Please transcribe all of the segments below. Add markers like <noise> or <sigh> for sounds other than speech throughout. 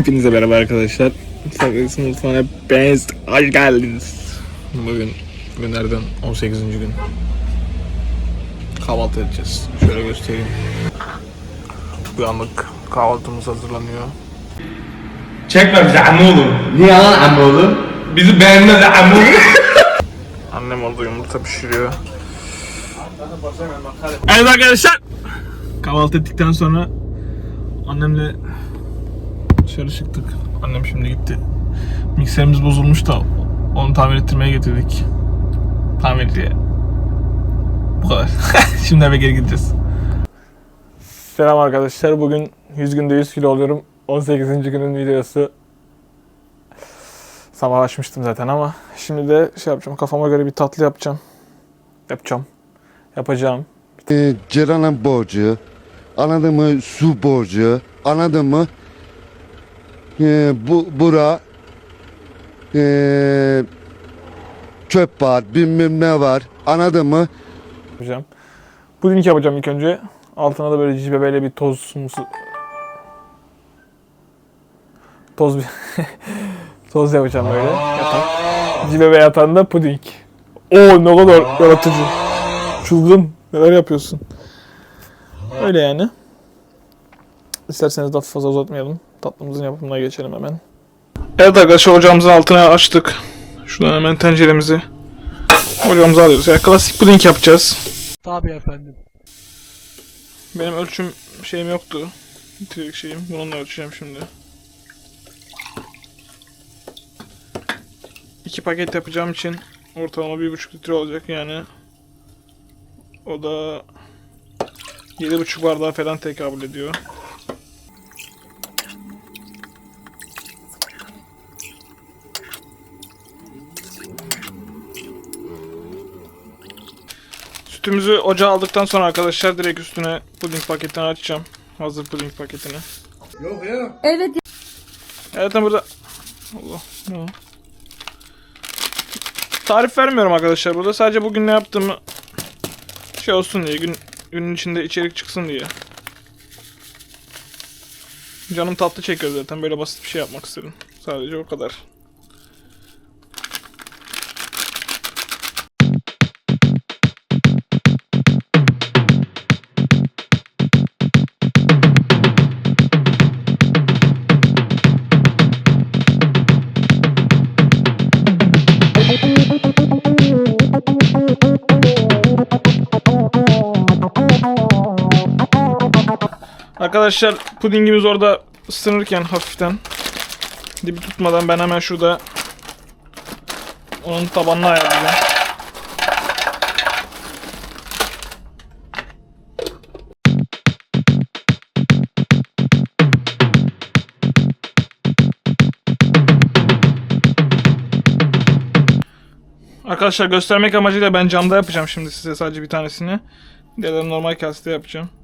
Hepinize merhaba arkadaşlar. Saklasın mutfağına hepiniz hoş geldiniz. Bugün günlerden 18. gün. Kahvaltı edeceğiz. Şöyle göstereyim. Uyandık. Kahvaltımız hazırlanıyor. Çekme bizi amoğlu. Niye lan Amoğlu? Bizi beğenmez amoğlu. <laughs> Annem orada yumurta pişiriyor. Evet arkadaşlar. Kahvaltı ettikten sonra annemle dışarı çıktık. Annem şimdi gitti. Mikserimiz bozulmuş da onu tamir ettirmeye getirdik. Tamirciye. Bu kadar. <laughs> şimdi eve geri gideceğiz. Selam arkadaşlar. Bugün 100 günde 100 kilo oluyorum. 18. günün videosu. Sabah açmıştım zaten ama şimdi de şey yapacağım. Kafama göre bir tatlı yapacağım. Yapacağım. Yapacağım. e, Ceren'in borcu, anladın mı su borcu, anladın mı? E, bu bura e, çöp var, bilmem ne var, anladın mı? yapacağım. Puding yapacağım ilk önce. Altına da böyle cici bebeyle bir toz. Toz bir... <laughs> toz yapacağım böyle. Yatan. Cici bebe yatağında puding. Oo ne kadar yaratıcı. Çılgın. Neler yapıyorsun? Öyle yani. İsterseniz daha fazla uzatmayalım. Tatlımızın yapımına geçelim hemen. Evet arkadaşlar ocağımızın altına açtık. Şuradan hemen tenceremizi ocağımıza alıyoruz. Yani klasik puding yapacağız. Tabii efendim. Benim ölçüm şeyim yoktu. Litrelik şeyim. Bununla ölçeceğim şimdi. İki paket yapacağım için ortalama bir buçuk litre olacak yani. O da yedi buçuk bardağa falan tekabül ediyor. Sütümüzü ocağa aldıktan sonra arkadaşlar direkt üstüne puding paketini açacağım. Hazır puding paketini. Evet Evet burada... Allah ne o? Tarif vermiyorum arkadaşlar burada. Sadece bugün ne yaptığımı şey olsun diye. Gün, günün içinde içerik çıksın diye. Canım tatlı çekiyor zaten. Böyle basit bir şey yapmak istedim. Sadece o kadar. Arkadaşlar pudingimiz orada ısınırken hafiften dibi tutmadan ben hemen şurada onun tabanını ayarlayacağım. Arkadaşlar göstermek amacıyla ben camda yapacağım şimdi size sadece bir tanesini. Diğerlerini normal kasede yapacağım.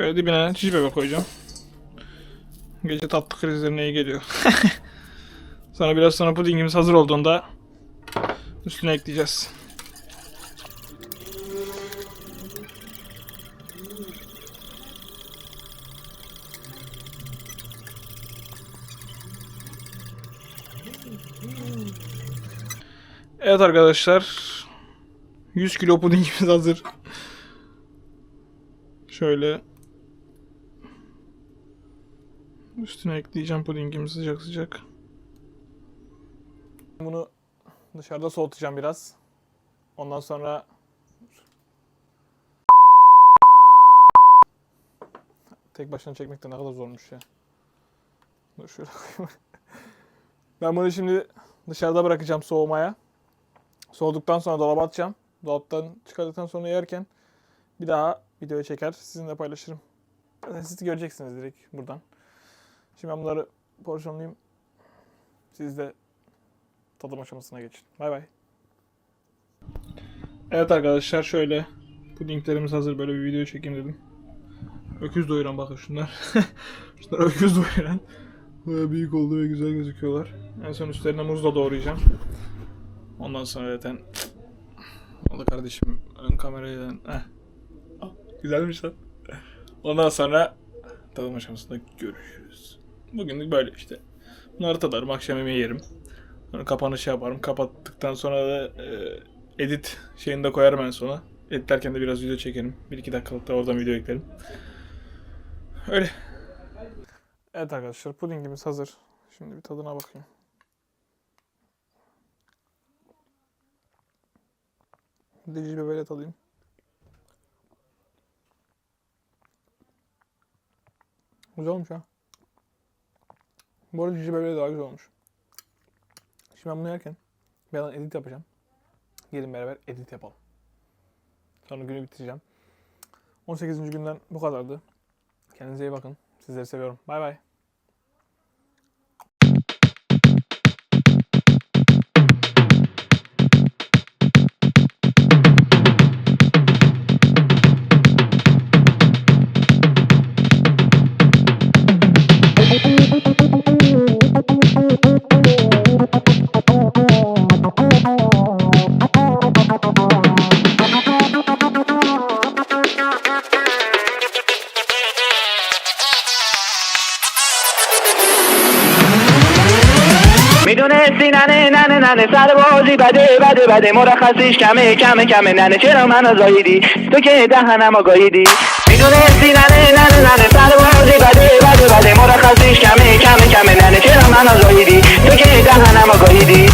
Şöyle dibine cici bebe koyacağım. Gece tatlı krizlerine iyi geliyor. <laughs> sonra biraz sonra pudingimiz hazır olduğunda üstüne ekleyeceğiz. Evet arkadaşlar. 100 kilo pudingimiz hazır. Şöyle üstüne ekleyeceğim pudingimi sıcak sıcak. Bunu dışarıda soğutacağım biraz. Ondan sonra tek başına çekmek de ne kadar zormuş ya. Dur şöyle koyayım. ben bunu şimdi dışarıda bırakacağım soğumaya. Soğuduktan sonra dolaba atacağım. Dolaptan çıkardıktan sonra yerken bir daha videoya çeker sizinle paylaşırım. Siz göreceksiniz direkt buradan. Şimdi ben bunları porsiyonlayayım. Siz de tadım aşamasına geçin. Bay bay. Evet arkadaşlar şöyle pudinglerimiz hazır böyle bir video çekeyim dedim. Öküz doyuran bakın şunlar. <laughs> şunlar öküz doyuran. Baya büyük oldu ve güzel gözüküyorlar. En son üstlerine muz da doğrayacağım. Ondan sonra zaten oldu kardeşim ön kamerayla heh. Güzelmiş lan. Ondan sonra tadım aşamasında görüşürüz. Bugünlük böyle işte. Bunları tadarım, akşam yemeği yerim. Sonra kapanışı yaparım. Kapattıktan sonra da e, edit şeyini de koyarım en sona. Editlerken de biraz video çekerim. 1-2 dakikalık da oradan video eklerim. Öyle. Evet arkadaşlar pudingimiz hazır. Şimdi bir tadına bakayım. Dici bebeğiyle tadayım. Güzel olmuş ha. Bu arada cici bebeği daha güzel olmuş. Şimdi ben bunu yerken bir yandan edit yapacağım. Gelin beraber edit yapalım. Sonra günü bitireceğim. 18. günden bu kadardı. Kendinize iyi bakın. Sizleri seviyorum. Bay bay. ننه سر بازی بده بده بده. مرخصیش کمه کمه کمه. ننه چرا منو زاییدی تو که دهنم گاییدی می‌دونستی ننه ننه ننه. سر بازی بده بده بده. مرخصیش کمه کمه کمه. ننه چرا منو زاییدی تو که دهنم گاییدی